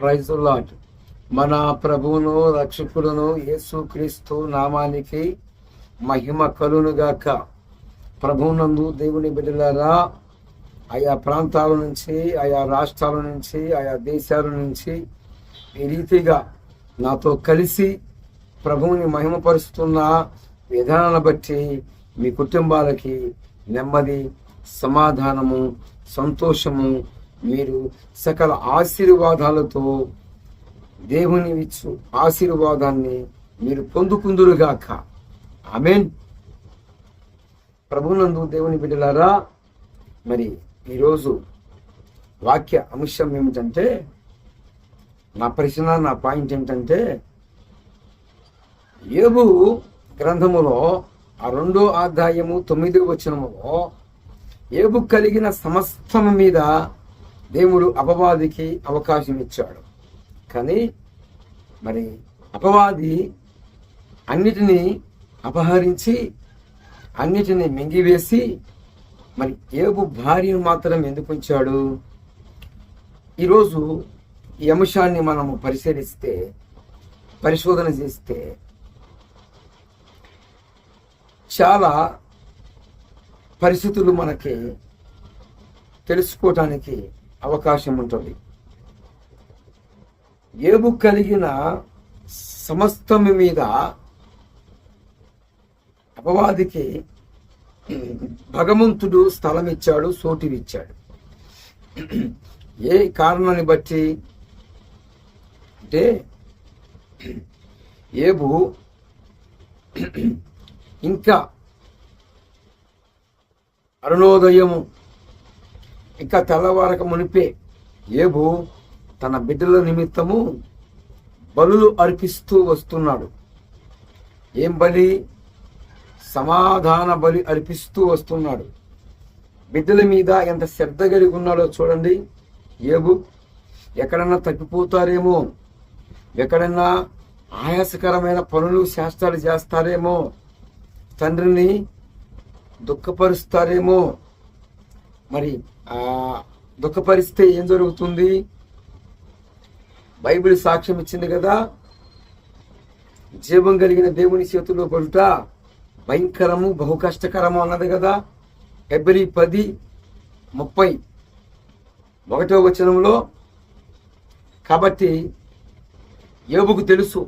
Praise lot మన ప్రభువును రక్షకుడును యేసుక్రీస్తు నామానికి మహిమ కలునుగాక ప్రభువునందు దేవుని బిడ్డలారా ఆయా ప్రాంతాల నుంచి ఆయా రాష్ట్రాల నుంచి ఆయా దేశాల నుంచి ఈ రీతిగా నాతో కలిసి ప్రభువుని మహిమపరుస్తున్న విధానాన్ని బట్టి మీ కుటుంబాలకి నెమ్మది సమాధానము సంతోషము మీరు సకల ఆశీర్వాదాలతో దేవుని ఇచ్చు ఆశీర్వాదాన్ని మీరు పొందుకుందురుగాక. ఆమెన్. ప్రభునందు దేవుని బిడ్డలారా మరి ఈరోజు వాక్య అంశం ఏమిటంటే నా ప్రశ్న నా పాయింట్ ఏమిటంటే ఏబు గ్రంథములో ఆ రెండో అధ్యాయము తొమ్మిదో వచనములో ఏబు కలిగిన సమస్తము మీద దేవుడు అపవాదికి అవకాశం ఇచ్చాడు. కానీ మరి అపవాది అన్నిటినీ అపహరించి అన్నిటినీ మింగివేసి మరి ఏబు భార్యను మాత్రం ఎందుకు ఉంచాడు? ఈరోజు ఈ అంశాన్ని మనము పరిశీలిస్తే పరిశోధన చేస్తే చాలా పరిస్థితులు మనకి తెలుసుకోవటానికి అవకాశం ఉంటుంది ఏబు కలిగిన సమస్తం మీద అపవాదికి భగవంతుడు స్థలం ఇచ్చాడు సోటివిచ్చాడు ఏ కారణాన్ని బట్టి అంటే ఏబు ఇంకా అరుణోదయము ఇంకా తెల్లవారక మునిపే ఏబు తన బిడ్డల నిమిత్తము బలులు అర్పిస్తూ వస్తున్నాడు. ఏం బలి? సమాధాన బలి అర్పిస్తూ వస్తున్నాడు. బిడ్డల మీద ఎంత శ్రద్ధ కలిగి ఉన్నాడో చూడండి. ఏబు ఎక్కడన్నా తప్పిపోతారేమో? ఎక్కడన్నా ఆయాసకరమైన పనులు శాస్త్రాలు చేస్తారేమో? తండ్రిని దుఃఖపరుస్తారేమో? మరి దుఃఖపరిస్తే ఏం జరుగుతుంది? బైబిల్ సాక్ష్యం ఇచ్చింది కదా జీవం కలిగిన దేవుని చేతిలో పడుట భయంకరము బహు కష్టకరము అన్నది కదా. ఫిబ్రవరి పది ముప్పై ఒకటో వచనంలో కాబట్టి ఏబుకు తెలుసు.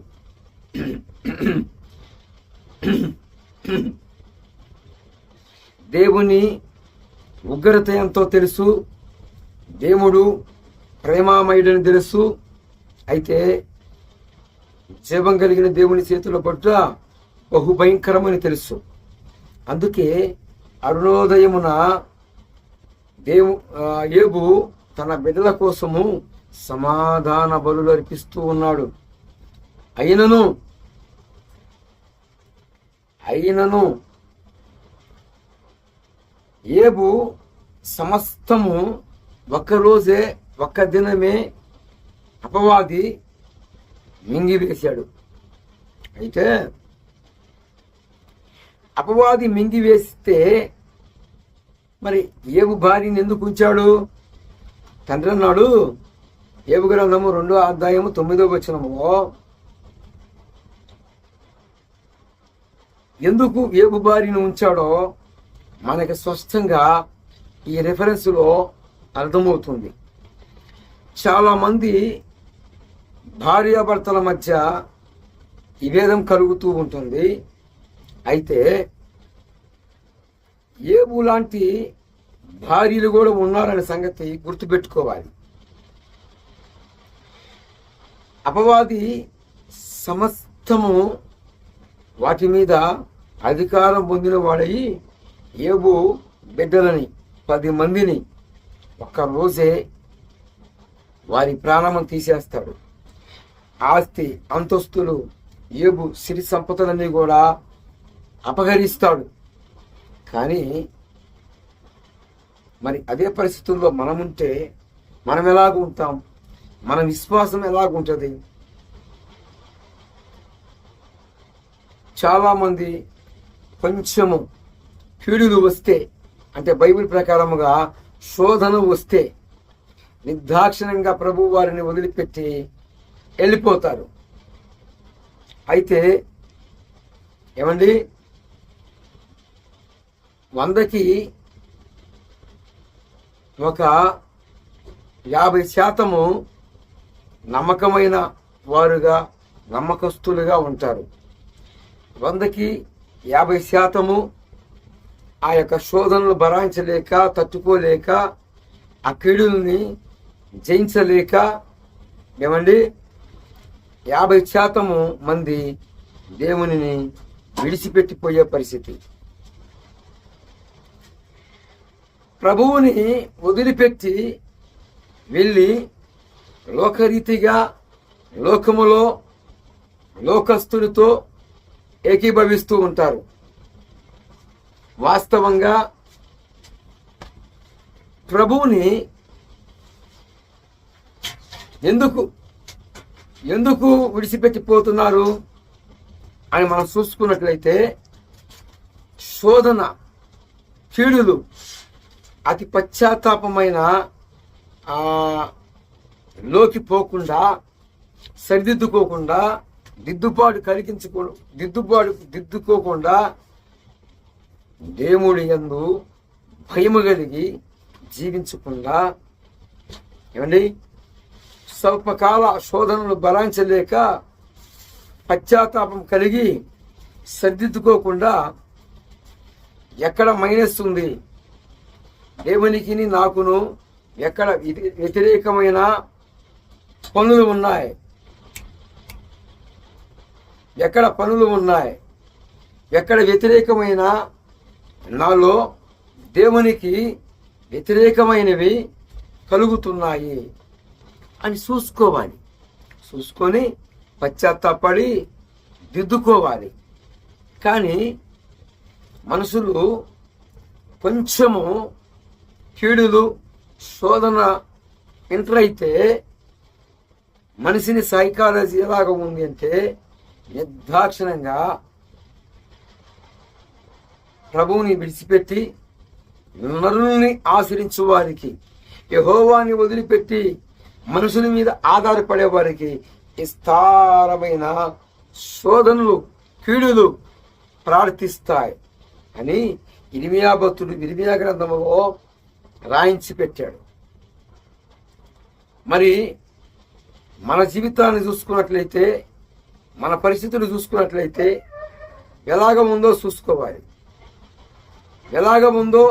దేవుని ఉగ్రత ఎంతో తెలుసు దేవుడు ప్రేమామయుడని తెలుసు అయితే జీవం కలిగిన దేవుని చేతిలో పట్ల బహు భయంకరమని తెలుసు. అందుకే అరుణోదయమున దేవు ఏబు తన బిడ్డల కోసము సమాధాన బలులు అర్పిస్తూ ఉన్నాడు. అయినను అయినను ఏబు సమస్తము ఒక్కరోజే ఒక్క దినమే అపవాది మింగివేశాడు. అయితే అపవాది మింగివేస్తే మరి ఏబు భార్యని ఎందుకు ఉంచాడు? తండ్రి అన్నాడు ఏబు గ్రంథము రెండో అధ్యాయము తొమ్మిదో వచనము ఎందుకు ఏబు భార్యను ఉంచాడో మనకి స్పష్టంగా ఈ రెఫరెన్స్లో అర్థమవుతుంది. చాలామంది భార్యాభర్తల మధ్య విభేదం కలుగుతూ ఉంటుంది. అయితే ఏబు లాంటి భార్యలు కూడా ఉన్నారనే సంగతి గుర్తుపెట్టుకోవాలి. అపవాది సమస్తము వాటి మీద అధికారం పొందిన వాడయి ఏబు బిడ్డలని పది మందిని ఒక్క రోజే వారి ప్రాణం తీసేస్తాడు. ఆస్తి అంతస్తులు ఏబు సిరి సంపదలన్నీ కూడా అపహరిస్తాడు. కానీ మరి అదే పరిస్థితుల్లో మనముంటే మనం ఎలాగ ఉంటాం? మన విశ్వాసం ఎలాగుంటుంది చాలామంది కొంచెము కీడులు వస్తే అంటే బైబిల్ ప్రకారముగా శోధన వస్తే నిర్దాక్షిణంగా ప్రభు వారిని వదిలిపెట్టి వెళ్ళిపోతారు. అయితే ఏమండి? వందకి ఒక యాభై శాతము నమ్మకమైన వారుగా నమ్మకస్తులుగా ఉంటారు. వందకి యాభై శాతము ఆ యొక్క శోధనలు భరాయించలేక తట్టుకోలేక ఆ కీడుల్ని జయించలేక ఏమండి? యాభై శాతము మంది దేవునిని విడిచిపెట్టిపోయే పరిస్థితి. ప్రభువుని వదిలిపెట్టి వెళ్ళి లోకరీతిగా లోకములో లోకస్తునితో ఏకీభవిస్తూ ఉంటారు. వాస్తవంగా ప్రభువుని ఎందుకు ఎందుకు విడిచిపెట్టిపోతున్నారు అని మనం చూసుకున్నట్లయితే శోధన కీడులు అతి పశ్చాత్తాపమైన లోకి పోకుండా సరిదిద్దుకోకుండా దిద్దుబాటు కలిగించుకో దిద్దుబాటు దిద్దుకోకుండా దేవుడి యందు భయము కలిగి జీవించకుండా ఏమండి? స్వల్పకాల శోధనలు భరాంచలేక పశ్చాత్తాపం కలిగి సర్దిద్దుకోకుండా ఎక్కడ మైనస్ ఉంది? దేవునికి నాకును ఎక్కడ వ్యతిరేకమైన పనులు ఉన్నాయి? ఎక్కడ పనులు ఉన్నాయి? ఎక్కడ వ్యతిరేకమైన నాలో దేవునికి వ్యతిరేకమైనవి కలుగుతున్నాయి అని చూసుకోవాలి. చూసుకొని పశ్చాత్తాపడి దిద్దుకోవాలి. కానీ మనుషులు కొంచెము కీడులు శోధన ఎంటర్ అయితే మనిషిని సైకాలజీ ఎలాగ ఉంది అంటే నిర్దాక్షిణంగా ప్రభువుని విడిచిపెట్టి నరుల్ని ఆశ్రయించు వారికి యహోవాని వదిలిపెట్టి మనుషుల మీద ఆధారపడే వారికి విస్తారమైన శోధనలు కీడులు ప్రార్థిస్తాయి అని ఇరిమియా భక్తుడు ఇరిమియా గ్రంథంలో రాయించి పెట్టాడు. మరి మన జీవితాన్ని చూసుకున్నట్లయితే మన పరిస్థితులు చూసుకున్నట్లయితే ఎలాగ ఉందో చూసుకోవాలి. ఎలాగ ఉందో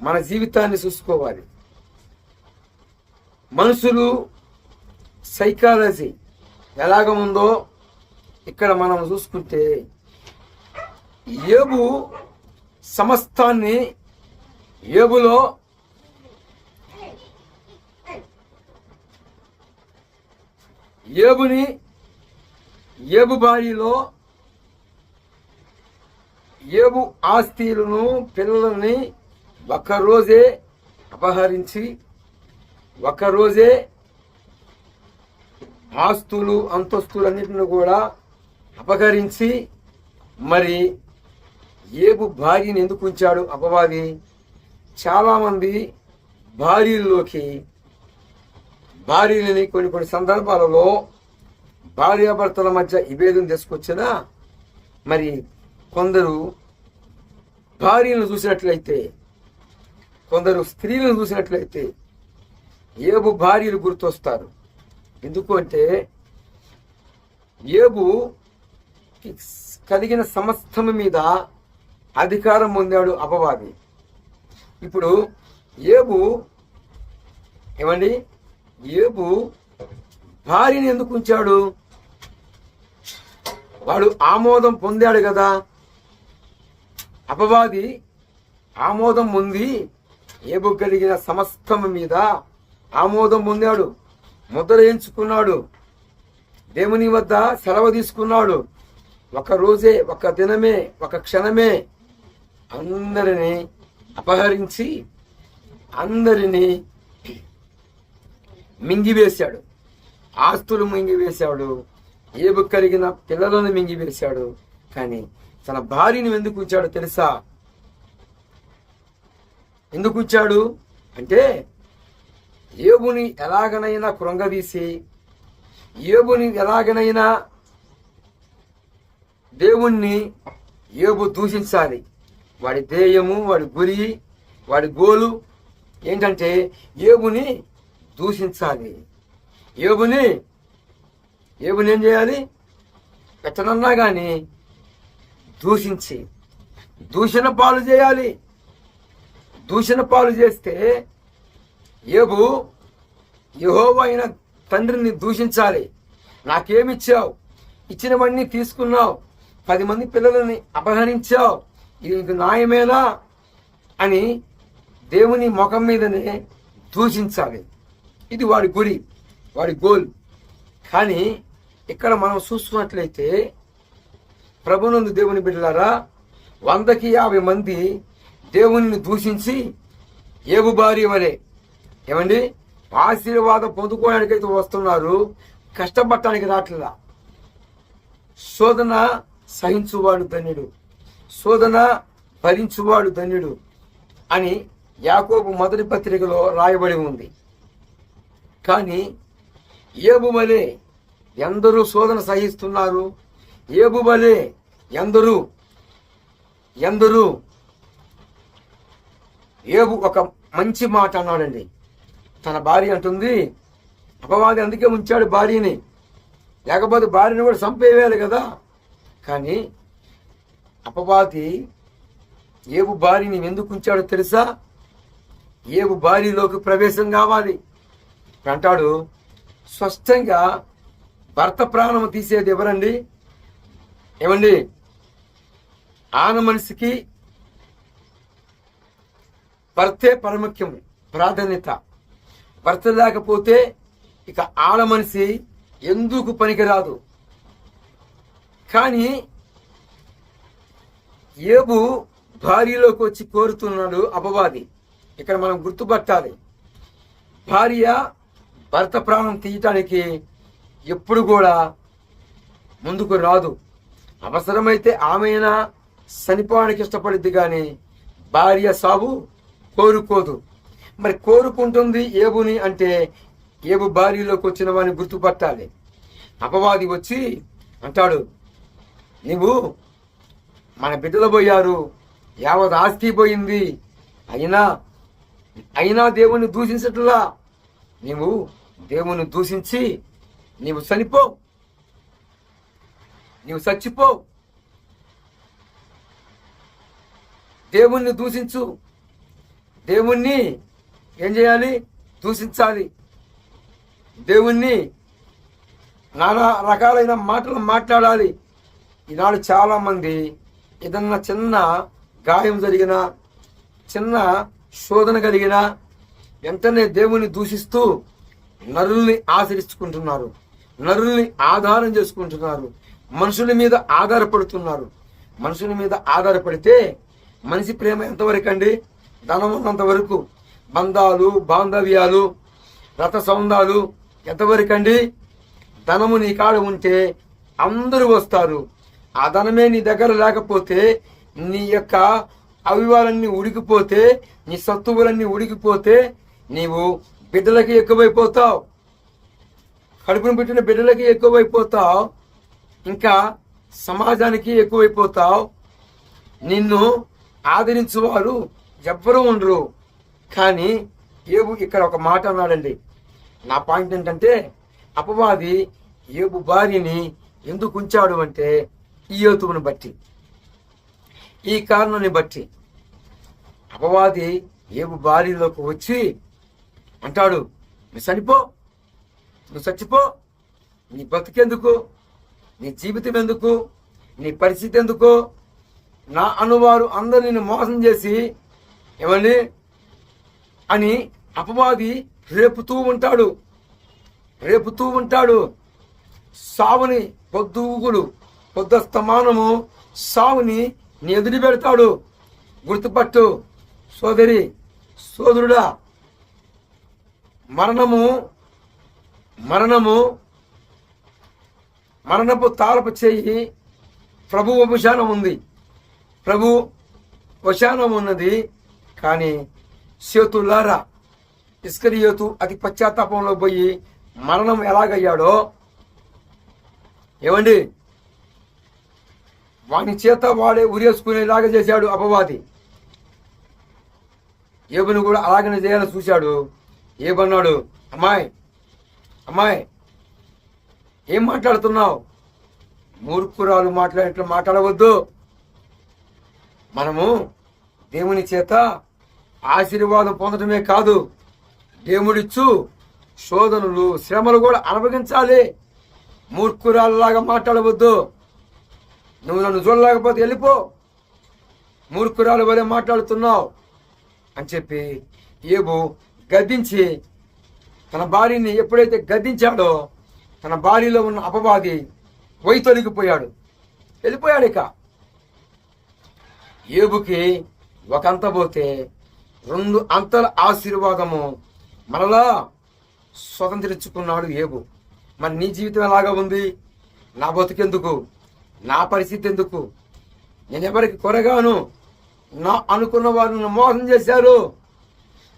మన జీవితాన్ని చూసుకోవాలి. మనుషులు సైకాలజీ ఎలాగ ఉందో ఇక్కడ మనం చూసుకుంటే ఏబు సమస్తాన్ని ఏబులో ఏబుని ఏబు బారిలో ఏబు ఆస్తిలను పిల్లల్ని ఒకరోజే అపహరించి ఒకరోజే ఆస్తులు అంతస్తులన్నిటిని కూడా అపహరించి మరి ఏబు భార్యని ఎందుకు ఉంచాడు అపవాది? చాలామంది భార్యల్లోకి భార్యలని కొన్ని కొన్ని సందర్భాలలో భార్యాభర్తల మధ్య విభేదం తీసుకొచ్చినా మరి కొందరు భార్యలను చూసినట్లయితే కొందరు స్త్రీలను చూసినట్లయితే ఏబు భార్యలు గుర్తొస్తారు. ఎందుకు అంటే ఏబు కలిగిన సమస్తము మీద అధికారం పొందాడు అపవాది. ఇప్పుడు ఏబు ఏమండి? ఏబు భార్యని ఎందుకు ఉంచాడు? వాడు ఆమోదం పొందాడు కదా. అపవాది ఆమోదం పొంది ఏబు కలిగిన సమస్తము మీద ఆమోదం పొందాడు. ముద్ర ఎంచుకున్నాడు. దేవుని వద్ద సెలవు తీసుకున్నాడు. ఒక రోజే ఒక దినమే ఒక క్షణమే అందరినీ అపహరించి అందరినీ మింగివేశాడు. ఆస్తులు మింగివేశాడు. ఏబు కలిగిన పిల్లలను మింగివేశాడు. కానీ తన భార్యను ఎందుకు ఉంచాడో తెలుసా? ఎందుకు ఉంచాడు అంటే ఏబుని ఎలాగనైనా కృంగదీసి ఏబుని ఎలాగనైనా దేవుణ్ణి ఏబు దూషించాలి. వాడి ధ్యేయము వాడి గురి వాడి గోలు ఏంటంటే ఏబుని దూషించాలి. ఏబుని ఏబుని ఏం చేయాలి? ఎట్టనన్నా కానీ దూషించి దూషణ పాలు చేయాలి. దూషణ పాలు చేస్తే ఏబు యహోవా అయిన తండ్రిని దూషించాలి. నాకేమిచ్చావు? ఇచ్చినవన్నీ తీసుకున్నావు. పది మంది పిల్లలని అపహరించావు. ఇది నీకు న్యాయమేనా? అని దేవుని ముఖం మీదనే దూషించాలి. ఇది వాడి గురి వాడి గోల్. కానీ ఇక్కడ మనం చూసుకున్నట్లయితే ప్రభునందు దేవుని బిడ్డలారా వందకి యాభై మంది దేవుని దూషించి ఏబు భార్య వలె ఏమండి? ఆశీర్వాదం పొందుకోవడానికైతే వస్తున్నారు కష్టపడటానికి రావట్లేదా శోధన సహించువాడు ధన్యుడు శోధన భరించువాడు ధన్యుడు అని యాకోబు మొదటి పత్రికలో రాయబడి ఉంది. కానీ ఏబు వలె ఎందరూ శోధన సహిస్తున్నారు ఏబు ఎందరు ఎందరు. ఏబు ఒక మంచి మాట అన్నాడండి. తన భార్య అంటుంది అపవాది అందుకే ఉంచాడు భార్యని. లేకపోతే భార్యని కూడా చంపేయాలి కదా. కానీ అపవాది ఏబు భార్యని ఎందుకు ఉంచాడో తెలుసా? ఏబు భార్యలోకి ప్రవేశం కావాలి. అంటాడు స్పష్టంగా భర్త ప్రాణం తీసేది ఎవరండి? ఏమండి? ఆన మనిషికి భర్తే పరముఖ్యం ప్రాధాన్యత. భర్త లేకపోతే ఇక ఆడ మనిషి ఎందుకు పనికిరాదు? కానీ ఏబు భార్యలోకి వచ్చి కోరుతున్నాడు అపవాది. ఇక్కడ మనం గుర్తుపట్టాలి. భార్య భర్త ప్రాణం తీయటానికి ఎప్పుడు కూడా ముందుకు రాదు. అవసరమైతే ఆమెనా చనిపోవడానికి ఇష్టపడిద్ది కానీ భార్య సాగు కోరుకోదు. మరి కోరుకుంటుంది ఏబుని అంటే ఏబు భార్యలోకి వచ్చిన వాడిని గుర్తుపట్టాలి. అపవాది వచ్చి అంటాడు నీవు మన బిడ్డలు పోయారు యావత్ ఆస్తి పోయింది. అయినా అయినా దేవుని దూషించట్లా. నీవు దేవుని దూషించి నీవు చనిపో. నీవు చచ్చిపో దేవుణ్ణి దూషించు. దేవుణ్ణి ఏం చేయాలి? దూషించాలి. దేవుణ్ణి నానా రకాలైన మాటలు మాట్లాడాలి. ఈనాడు చాలామంది ఏదన్నా చిన్న గాయం జరిగిన చిన్న శోధన కలిగిన వెంటనే దేవుని దూషిస్తూ నరుల్ని ఆచరించుకుంటున్నారు. నరుల్ని ఆధారం చేసుకుంటున్నారు. మనుషుల మీద ఆధారపడుతున్నారు. మనుషుల మీద ఆధారపడితే మనిషి ప్రేమ ఎంతవరకు అండి ధనం ఉన్నంత వరకు. బంధాలు బాంధవ్యాలు రథ సౌందాలు ఎంతవరకు అండి ధనము నీ కాడ ఉంటే అందరూ వస్తారు. ఆ ధనమే నీ దగ్గర లేకపోతే నీ యొక్క అవివాలన్నీ ఉడికిపోతే నీ సత్తువులన్నీ ఉడికిపోతే నీవు బిడ్డలకి ఎక్కువైపోతావు. కడుపును పెట్టిన బిడ్డలకి ఎక్కువైపోతావు. ఇంకా సమాజానికి ఎక్కువైపోతావు. నిన్ను ఆదరించువారు ఎవ్వరూ ఉండరు. కానీ ఏబు ఇక్కడ ఒక మాట అన్నాడండి. నా పాయింట్ ఏంటంటే అపవాది ఏబు భార్యని ఎందుకు ఉంచాడు అంటే ఈ యోతువుని బట్టి. ఈ కారణాన్ని బట్టి. అపవాది ఏబు భార్యలోకి వచ్చి అంటాడు నువ్వు చనిపో. నువ్వు చచ్చిపో. నీ బతికెందుకు నీ జీవితం ఎందుకు? నీ పరిస్థితి ఎందుకు? నా అనువారు అందరు నిన్ను మోసం చేసి ఏమండి అని అపవాది రేపుతూ ఉంటాడు. రేపుతూ ఉంటాడు. సావుని పొద్దుగులు పొద్దస్తమానము సావుని నీ ఎదురు పెడతాడు. గుర్తుపట్టు సోదరి సోదరుడా. మరణము మరణము మరణపు తాళపు చేయి ప్రభు వశానం ఉంది. ప్రభు వశానం ఉన్నది కానీ సేతులారా ఇస్కరియోతు అతి పశ్చాత్తాపంలో పోయి మరణం ఎలాగయ్యాడో ఏమండి? వాని చేత వాడే ఉరేసుకునేలాగా చేశాడు అపవాది. ఏబుని కూడా అలాగనే చేయాలని చూశాడు. ఏబన్నాడు అమ్మాయి అమ్మాయి ఏం మాట్లాడుతున్నావు? మూర్ఖురాలు మాట్లాడేట్లు మాట్లాడవద్దు. మనము దేవుని చేత ఆశీర్వాదం పొందడమే కాదు దేవుడిచ్చు శోధనలు శ్రమలు కూడా అనుభవించాలి. మూర్ఖురాలులాగా మాట్లాడవద్దు. నువ్వు నన్ను చూడలేకపోతే వెళ్ళిపో. మూర్ఖురాలు వలె మాట్లాడుతున్నావు అని చెప్పి ఏబు గద్దించి తన భార్యని ఎప్పుడైతే గద్దించాడో తన భార్యలో ఉన్న అపవాది వైతొలిగిపోయాడు వెళ్ళిపోయాడు ఇక. ఏబుకి ఒక అంత పోతే రెండు అంతల ఆశీర్వాదము మరలా స్వతంత్రించుకున్నాడు ఏబు. మరి నీ జీవితం ఎలాగా ఉంది? నా బతుకెందుకు? నా పరిస్థితి ఎందుకు? నేను ఎవరికి కొరగాను? నా అనుకున్న వారు మోసం చేశారు.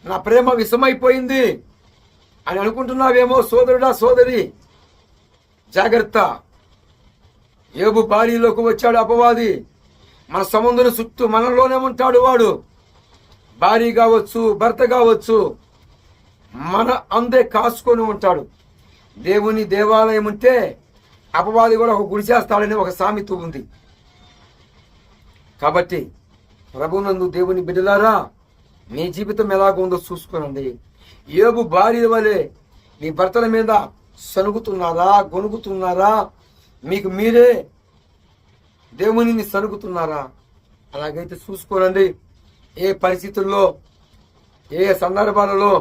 నా ప్రేమ విషమైపోయింది. అని అనుకుంటున్నావేమో సోదరుడా సోదరి. జాగ్రత్త. ఏబు భార్యలోకి వచ్చాడు అపవాది. మన సముద్రం చుట్టూ మనలోనే ఉంటాడు వాడు. భార్య కావచ్చు భర్త కావచ్చు మన అందే కాసుకొని ఉంటాడు. దేవుని దేవాలయం ఉంటే అపవాది కూడా ఒక గుడిచేస్తాడని ఒక సామెత ఉంది. కాబట్టి ప్రభునందు దేవుని బిడ్డలారా మీ జీవితం ఎలాగుందో చూసుకోనండి. ఏబు భార్య వలె మీ భర్తల మీద సనుగుతున్నారా గొనుగుతున్నారా? మీకు మీరే దేవునిని సనుగుతున్నారా? అలాగైతే చూసుకోనండి. ఏ పరిస్థితుల్లో ఏ సందర్భాలలో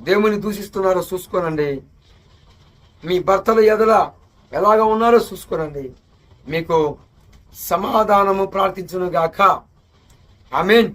దేవుని దూషిస్తున్నారో చూసుకోనండి. మీ భర్తల ఎదల ఎలాగ ఉన్నారో చూసుకోనండి. మీకు సమాధానము ప్రార్థించును గాక మీన్